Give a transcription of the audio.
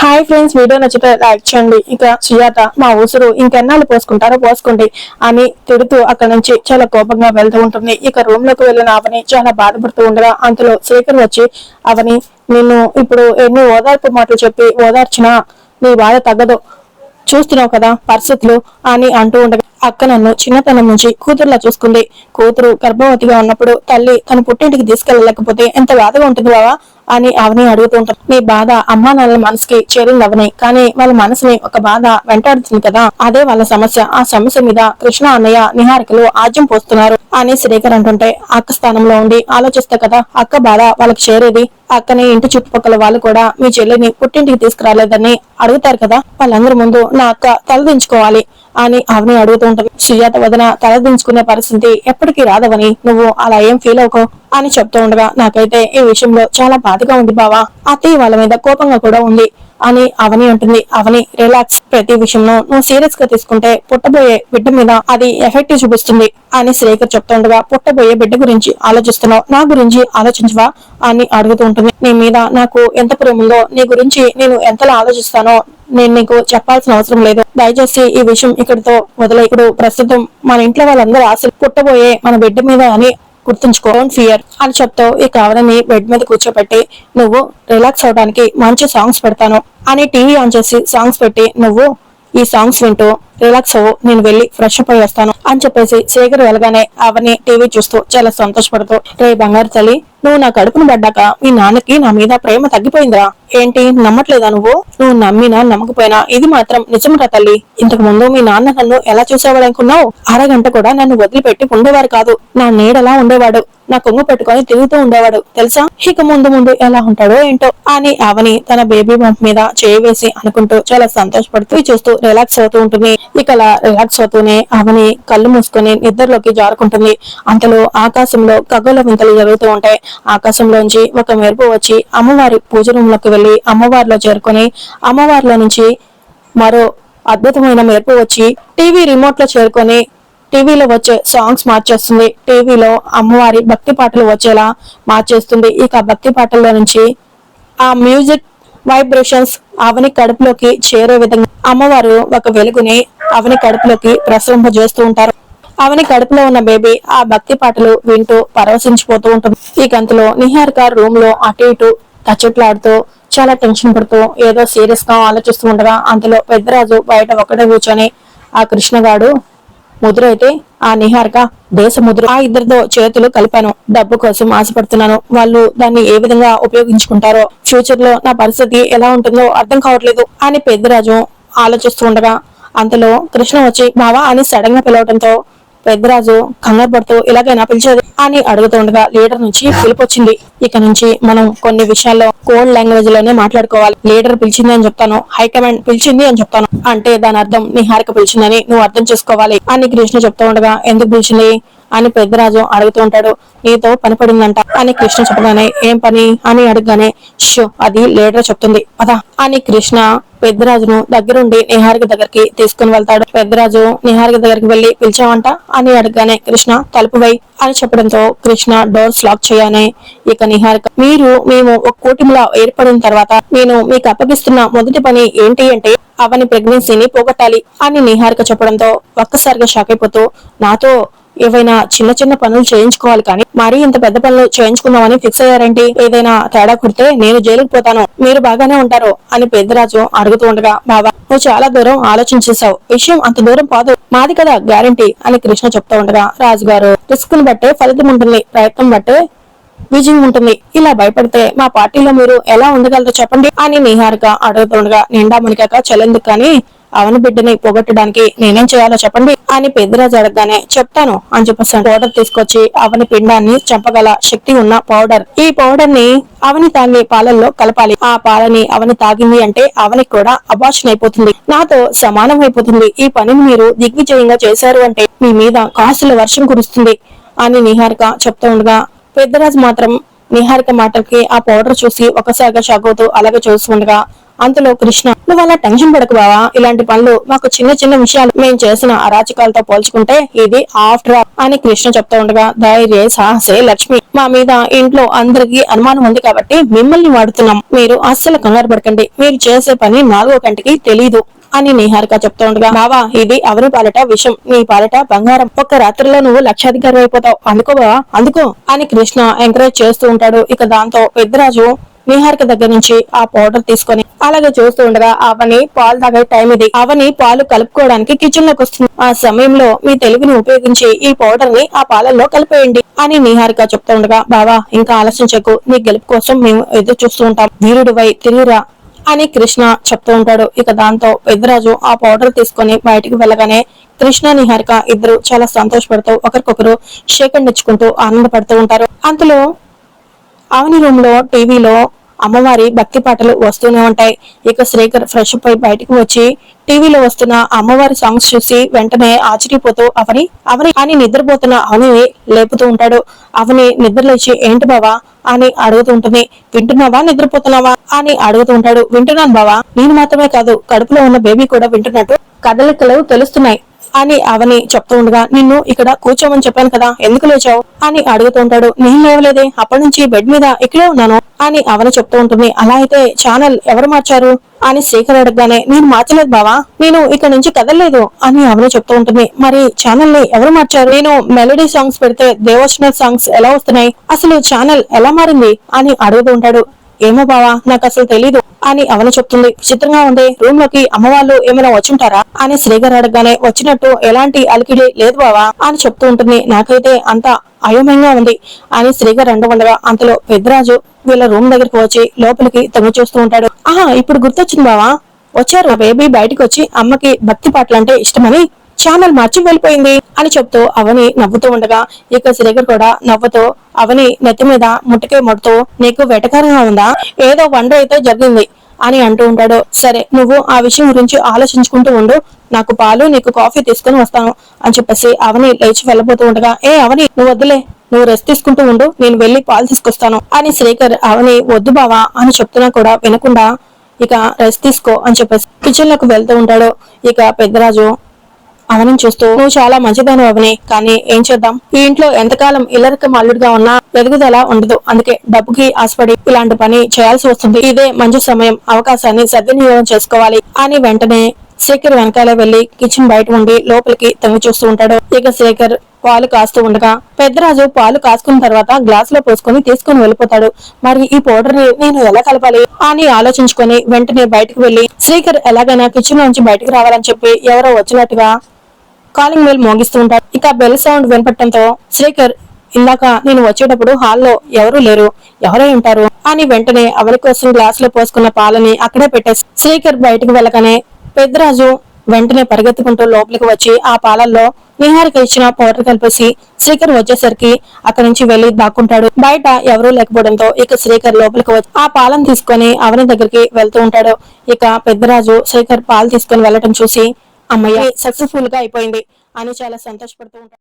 Hi friends video నచ్చితే like చేయండి. ఇక సుజాత మా ఊసురు ఇంకెన్నాళ్ళు పోసుకుంటారో పోసుకోండి అని తిడుతూ అక్కడ నుంచి చాలా కోపంగా వెళ్తూ ఉంటుంది. ఇక రూమ్లోకి వెళ్ళిన అవని చాలా బాధపడుతూ ఉండగా అంతలో శేఖర్ వచ్చి అవని నిన్ను ఇప్పుడు ఎన్ని ఓదార్పు మాటలు చెప్పి ఓదార్చినా నీ బాధ తగ్గదు. చూస్తున్నావు కదా పరిస్థితులు అని అంటూ ఉండగా అక్క నన్ను చిన్నతనం నుంచి కూతురులా చూసుకుంది. కూతురు గర్భవతిగా ఉన్నప్పుడు తల్లి తన పుట్టింటికి తీసుకెళ్ళలేకపోతే ఎంత బాధగా ఉంటుంది బావా? అని అవని అడుగుతూ ఉంటారు నీ బాధ అమ్మా నాన్నల మనసుకి చేరింది కానీ వాళ్ళ మనసుని ఒక బాధ వెంటాడుతుంది కదా? అదే వాళ్ళ సమస్య. ఆ సమస్య మీద కృష్ణ అన్నయ్య నిహారికలు ఆజ్యం పోస్తున్నారు అని శ్రీకర్ అంటుంటే అక్క స్థానంలో ఉండి ఆలోచిస్తే కదా అక్క బాధ వాళ్ళకి చేరేది? అక్కని ఇంటి చుట్టుపక్కల వాళ్ళు కూడా మీ చెల్లిని పుట్టింటికి తీసుకురాలేదని అడుగుతారు కదా? వాళ్ళందరి ముందు నా అక్క తలదించుకోవాలి. అని అవని అడుగుతూ ఉంటది. సుజాత వదన తలదించుకునే పరిస్థితి ఎప్పటికీ రాదవని నువ్వు అలా ఏం ఫీల్ అవుకో అని చెప్తూ ఉండగా నాకైతే ఈ విషయంలో చాలా బాధగా ఉంది బావా. అత్తయ్య వాళ్ళ మీద కోపంగా కూడా ఉంది అని అవని ఉంటుంది అవని రిలాక్స్ ప్రతి విషయంలో నువ్వు సీరియస్గా తీసుకుంటే పుట్టబోయే బిడ్డ మీద అది ఎఫెక్ట్ చూపిస్తుంది అని శ్రీకర్ చెప్తుండగా పుట్టబోయే బిడ్డ గురించి ఆలోచిస్తున్నావు నా గురించి ఆలోచించవా అని అడుగుతూ ఉంటుంది. నీ మీద నాకు ఎంత ప్రేమ నీ గురించి నేను ఎంతలా ఆలోచిస్తానో నేను నీకు చెప్పాల్సిన అవసరం లేదు. దయచేసి ఈ విషయం ఇక్కడితో వదిలే ఇప్పుడు ప్రస్తుతం మన ఇంట్లో వాళ్ళందరూ ఆశలు పుట్టబోయే మన బిడ్డ మీద అని గుర్తుంచుకో. ఫియర్ అని చెప్తూ ఈ కావలని బెడ్ మీద కూర్చోబెట్టి నువ్వు రిలాక్స్ అవడానికి మంచి సాంగ్స్ పెడతాను అని టీవీ ఆన్ చేసి సాంగ్స్ పెట్టి నువ్వు ఈ సాంగ్స్ వింటూ రిలాక్స్ అవ్వు నేను వెళ్ళి ఫ్రెష్ అప్ అయి వస్తాను అని చెప్పేసి శేఖర్ వెళ్ళగానే అవన్నీ టీవీ చూస్తూ చాలా సంతోషపడుతూ రే బంగారు తల్లి నువ్వు నా కడుపును పడ్డాక మీ నాన్నకి నా మీద ప్రేమ తగ్గిపోయిందిరా. ఏంటి? నమ్మట్లేదా నువ్వు? నువ్వు నమ్మినా నమ్మకపోయినా ఇది మాత్రం నిజంరా తల్లి. ఇంతకు ముందు మీ నాన్న నన్ను ఎలా చూసేవాడనుకున్నావు? అరగంట కూడా నన్ను వదిలిపెట్టి ఉండేవారు కాదు. నా నీడలా ఉండేవాడు. నా కొంగు పెట్టుకొని తిరుగుతూ ఉండేవాడు. తెలుసా? ఇక ముందు ముందు ఎలా ఉంటాడో ఏంటో? అని అవని తన బేబీ బంప్ మీద చేయి వేసి అనుకుంటూ చాలా సంతోషపడుతూ చూస్తూ రిలాక్స్ అవుతూ ఉంటుంది. ఇక అలా రిలాక్స్ అవుతూనే అవని కళ్ళు మూసుకొని నిద్రలోకి జారుకుంటుంది. అంతలో ఆకాశంలో ఖగోళ వింతలు జరుగుతూ ఉంటాయి. ఆకాశంలోంచి ఒక మెరుపు వచ్చి అమ్మవారి పూజ రూమ్లోకి వెళ్ళి అమ్మవారిలో చేరుకొని అమ్మవారిలో నుంచి మరో అద్భుతమైన మెరుపు వచ్చి టీవీ రిమోట్లో చేరుకొని టీవీలో వచ్చే సాంగ్స్ మార్చేస్తుంది. టీవీలో అమ్మవారి భక్తి పాటలు వచ్చేలా మార్చేస్తుంది. ఇక భక్తి పాటల్లో నుంచి ఆ మ్యూజిక్ వైబ్రేషన్స్ అవని కడుపులోకి చేరే విధంగా అమ్మవారు ఒక వెలుగుని అవని కడుపులోకి ప్రసరింపజేస్తూ ఉంటారు. ఆమెని కడుపులో ఉన్న బేబీ ఆ భక్తి పాటలు వింటూ పరవశించిపోతూ ఉంటుంది. ఈ గంతులో నిహారిక రూమ్లో అటు ఇటు తచ్చట్లాడుతూ చాలా టెన్షన్ పడుతూ ఏదో సీరియస్గా ఆలోచిస్తూ ఉండగా అంతలో పెద్దరాజు బయట ఒక్కడే కూర్చొని ఆ కృష్ణగాడు ముద్ర అయితే ఆ నిహారిక దేశ ముద్ర. ఆ ఇద్దరితో చేతులు కలిపాను. డబ్బు కోసం ఆశపడుతున్నాను. వాళ్ళు దాన్ని ఏ విధంగా ఉపయోగించుకుంటారో ఫ్యూచర్లో నా పరిస్థితి ఎలా ఉంటుందో అర్థం కావట్లేదు అని పెద్దరాజు ఆలోచిస్తూ ఉండగా అంతలో కృష్ణ వచ్చి బావా అని సడన్గా పిలవడంతో పెద్దరాజు కంగారు ఇలాగైనా పిలిచేది? అని అడుగుతుండగా లీడర్ నుంచి పిలుపు వచ్చింది. ఇక నుంచి మనం కొన్ని విషయాల్లో కోడ్ లాంగ్వేజ్లోనే మాట్లాడుకోవాలి. లీడర్ పిలిచింది అని చెప్తాను హైకమాండ్ పిలిచింది అని చెప్తాను. అంటే దాని అర్థం నిహారిక పిలిచిందని నువ్వు అర్థం చేసుకోవాలి అని కృష్ణ చెప్తూ ఉండగా ఎందుకు పిలిచింది? అని పెద్దరాజు అడుగుతూ ఉంటాడు. నీతో పని పడిందంట అని కృష్ణ చెప్పగానే ఏం పని? అని అడగగానే షో అది లేటర్ చెప్తుంది. పదా. అని కృష్ణ పెద్దరాజును దగ్గరుండి నిహారిక దగ్గరికి తీసుకుని వెళ్తాడు. పెద్దరాజు నిహారిక దగ్గరికి వెళ్ళి పిలిచావంట? అని అడగగానే కృష్ణ తలుపు వై అని చెప్పడంతో కృష్ణ డోర్స్ లాక్ చేయనే ఇక నిహారిక మీరు మేము ఒక కూటమిలా ఏర్పడిన తర్వాత నేను మీకు అప్పగిస్తున్న మొదటి పని ఏంటి అంటే అవని ప్రెగ్నెన్సీని పోగొట్టాలి. అని నిహారిక చెప్పడంతో ఒక్కసారిగా షాక్ అయిపోతూ నాతో ఏవైనా చిన్న చిన్న పనులు చేయించుకోవాలి కానీ మరీ ఇంత పెద్ద పనులు చేయించుకుందామని ఫిక్స్ అయ్యారేంటి? ఏదైనా తేడా కుడితే నేను జైలుకు పోతాను. మీరు బాగానే ఉంటారు అని పెద్దరాజు అడుగుతూ ఉండగా బాబా నువ్వు చాలా దూరం ఆలోచించేశావు విషయం అంత దూరం పాదు మాది కదా గ్యారంటీ అని కృష్ణ చెప్తూ ఉండగా రాజుగారు రిస్క్ని బట్టే ఫలితం ఉంటుంది. ప్రయత్నం బట్టే విజయం ఉంటుంది. ఇలా భయపడితే మా పార్టీలో మీరు ఎలా ఉండగలరో చెప్పండి అని నిహారిక అడుగుతుండగా నిండా మునికాక చెల్లెందుకు కానీ అవని బిడ్డని పోగొట్టడానికి నేనేం చేయాలో చెప్పండి అని పెద్దరాజు అడగగానే చెప్తాను అని చెప్పేసి పౌడర్ తీసుకొచ్చి అవని పిండాన్ని చంపగల శక్తి ఉన్న పౌడర్ ఈ పౌడర్ని అవని తాగి పాలల్లో కలపాలి. ఆ పాలని అవని తాగింది అంటే అవనికి కూడా అబార్షన్ అయిపోతుంది. నాతో సమానం అయిపోతుంది. ఈ పనిని మీరు దిగ్విజయంగా చేశారు అంటే మీ మీద కాసుల వర్షం కురుస్తుంది అని నిహారిక చెప్తూ ఉండగా పెద్దరాజు మాత్రం నిహారిక మాటలకి ఆ పౌడర్ చూసి ఒకసారిగా షాక్ అవుతూ అలాగే చూస్తుండగా అంతలో కృష్ణ నువ్వు అలా టెన్షన్ పడకు బావా. ఇలాంటి పనులు మాకు చిన్న చిన్న విషయాలు. మేము చేసిన అరాచకాలతో పోల్చుకుంటే ఇది ఆఫ్టర్ అని కృష్ణ చెప్తా ఉండగా ధైర్య సాహసే లక్ష్మి. మా మీద ఇంట్లో అందరికి అనుమానం ఉంది కాబట్టి మిమ్మల్ని వాడుతున్నాం. మీరు అస్సలు కంగారు పడకండి. మీరు చేసే పని నాలుగో కంటికి తెలీదు అని నిహారిక చెప్తా ఉండగా బావా ఇది అవని పాలట విషం నీ పాలట బంగారం. ఒక్క రాత్రిలో నువ్వు లక్షాధికారి అయిపోతావు. అందుకో బావా అందుకో అని కృష్ణ ఎంకరేజ్ చేస్తూ ఉంటాడు. ఇక దాంతో పెద్దరాజు నిహారిక దగ్గర నుంచి ఆ పౌడర్ తీసుకొని అలాగే చూస్తూ ఉండగా అవని పాలు తాగే టైం ఇది. అవని పాలు కలుపుకోవడానికి కిచెన్లోకి వస్తుంది. ఆ సమయంలో మీ తెలివిని ఉపయోగించి ఈ పౌడర్ని ఆ పాలల్లో కలిపేయండి అని నిహారిక చెప్తూ ఉండగా బావా ఇంకా ఆలోచించకు నీ గెలుపు కోసం మేము ఎదురు చూస్తూ ఉంటాం. వీరుడివై తిరిగిరా అని కృష్ణ చెప్తూ ఉంటాడు. ఇక దాంతో పెద్దరాజు ఆ పౌడర్ తీసుకొని బయటికి వెళ్ళగానే కృష్ణ నిహారిక ఇద్దరు చాలా సంతోషపడుతూ ఒకరికొకరు షేకండ్ ఇచ్చుకుంటూ ఆనందపడుతూ ఉంటారు. అంతలో అవని రూమ్లో టీవీలో అమ్మవారి భక్తి పాటలు వస్తూనే ఉంటాయి. ఇక శ్రీకర్ ఫ్రెష్ అప్ అయి బయటకు వచ్చి టీవీలో వస్తున్న అమ్మవారి సాంగ్స్ చూసి వెంటనే ఆశ్చర్యపోతూ అవని అవని అని నిద్రపోతున్న అవని లేపుతూ ఉంటాడు. అవని నిద్రలేచి ఏంటి బావా? అని అడుగుతూ ఉంటుంది. వింటున్నావా? నిద్రపోతున్నావా? అని అడుగుతూ ఉంటాడు. వింటున్నాను బావా. నేను మాత్రమే కాదు కడుపులో ఉన్న బేబీ కూడా వింటున్నట్టు కదలికలు తెలుస్తున్నాయి. అని అవని చెప్తూ ఉండగా నిన్ను ఇక్కడ కూర్చోమని చెప్పాను కదా ఎందుకు లేచావు? అని అడుగుతూ ఉంటాడు. నేను లేవలేదే అప్పటి నుంచి బెడ్ మీద ఇక్కడే ఉన్నాను అని అవని చెప్తూ ఉంటుంది. అలా అయితే ఛానల్ ఎవరు మార్చారు? అని శ్రీకర్ అడగగానే నేను మార్చలేదు బావా నేను ఇక్కడ నుంచి కదలలేదు అని అవని చెప్తూ ఉంటుంది. మరి ఛానల్ని ఎవరు మార్చారు? నేను మెలోడీ సాంగ్స్ పెడితే దేవోషనల్ సాంగ్స్ ఎలా వస్తున్నాయి? అసలు ఛానల్ ఎలా మారింది? అని అడుగుతూ ఉంటాడు. ఏమో బావా నాకు అసలు తెలీదు అని అవన చెప్తుంది. విచిత్రంగా ఉంది రూమ్లోకి అమ్మవాళ్ళు ఏమైనా వచ్చింటారా అని శ్రీగారు అడగగానే వచ్చినట్టు ఎలాంటి అలికిడి లేదు బావా అని చెప్తూ ఉంటుంది. నాకైతే అంత అయోమయంగా ఉంది అని శ్రీగారు అంటూ అంతలో పెద్దరాజు వీళ్ళ రూమ్ దగ్గరికి వచ్చి లోపలికి తొంగి చూస్తూ ఉంటాడు. ఆహా ఇప్పుడు గుర్తొచ్చింది బావా వచ్చారు. బేబీ బయటకు వచ్చి అమ్మకి భక్తి పాటలు అంటే ఇష్టమని ఛానల్ మార్చి వెళ్ళిపోయింది అని చెప్తూ అవని నవ్వుతూ ఉండగా ఇక శ్రీకర్ కూడా నవ్వుతూ అవని నెత్తి మీద ముట్టుకే మొడుతూ నీకు వెటకారంగా ఉందా? ఏదో వండర్ అయితే జరిగింది అని అంటూ ఉంటాడు. సరే నువ్వు ఆ విషయం గురించి ఆలోచించుకుంటూ ఉండు. నాకు పాలు నీకు కాఫీ తీసుకుని వస్తాను అని చెప్పేసి అవని లేచి వెళ్ళబోతూ ఉండగా ఏ అవని నువ్వు వద్దులే నువ్వు రెస్ట్ తీసుకుంటూ ఉండు నేను వెళ్ళి పాలు తీసుకొస్తాను అని శ్రీకర్ అవని వద్దు బావా అని చెప్తున్నా కూడా వినకుండా ఇక రెస్ట్ తీసుకో అని చెప్పేసి కిచెన్లోకి వెళ్తూ ఉంటాడు. ఇక పెద్దరాజు అవనం చూస్తూ నువ్వు చాలా మంచిదాని అవని కానీ ఏం చేద్దాం? ఈ ఇంట్లో ఎంతకాలం ఇల్లరిక అల్లుడుగా ఉన్నా ఎదుగుదల ఉండదు. అందుకే డబ్బుకి ఆశపడి ఇలాంటి పని చేయాల్సి వస్తుంది. ఇదే మంచి సమయం. అవకాశాన్ని సద్వినియోగం చేసుకోవాలి. అని వెంటనే శేఖర్ వెనకాలే వెళ్ళి కిచెన్ బయట ఉండి లోపలికి తొంగి చూస్తూ ఉంటాడు. ఇక శేఖర్ పాలు కాస్తూ ఉండగా పెద్దరాజు పాలు కాసుకున్న తర్వాత గ్లాస్లో పోసుకొని తీసుకుని వెళ్ళిపోతాడు. మరి ఈ పౌడర్ని నేను ఎలా కలపాలి? అని ఆలోచించుకొని వెంటనే బయటకు వెళ్ళి శ్రీకర్ ఎలాగైనా కిచెన్ నుంచి బయటకు రావాలని చెప్పి ఎవరో వచ్చినట్టుగా కాలింగ్ బెల్ మోగిస్తూ ఉంటాడు ఇక బెల్ సౌండ్ వినపడటంతో శ్రీకర్ ఇందాక నేను వచ్చేటప్పుడు హాల్లో ఎవరూ లేరు. ఎవరై ఉంటారు? అని వెంటనే అవరి కోసం గ్లాస్లో పోసుకున్న పాలని అక్కడే పెట్టేసి శ్రీకర్ బయటకు వెళ్ళగానే పెద్దరాజు వెంటనే పరిగెత్తుకుంటూ లోపలికి వచ్చి ఆ పాలల్లో నిహారిక ఇచ్చిన పౌడర్ కలిపేసి శ్రీకర్ వచ్చేసరికి అక్కడి నుంచి వెళ్ళి దాక్కుంటాడు. బయట ఎవరూ లేకపోవడంతో ఇక శ్రీకర్ లోపలికి వచ్చి ఆ పాలను తీసుకొని అవని దగ్గరికి వెళ్తూ ఉంటాడు. ఇక పెద్దరాజు శ్రీకర్ పాలు తీసుకొని వెళ్ళటం చూసి అమ్మయ్య. సక్సెస్ఫుల్గా అయిపోయింది. అని చాలా సంతోషపడుతూ ఉంటాడు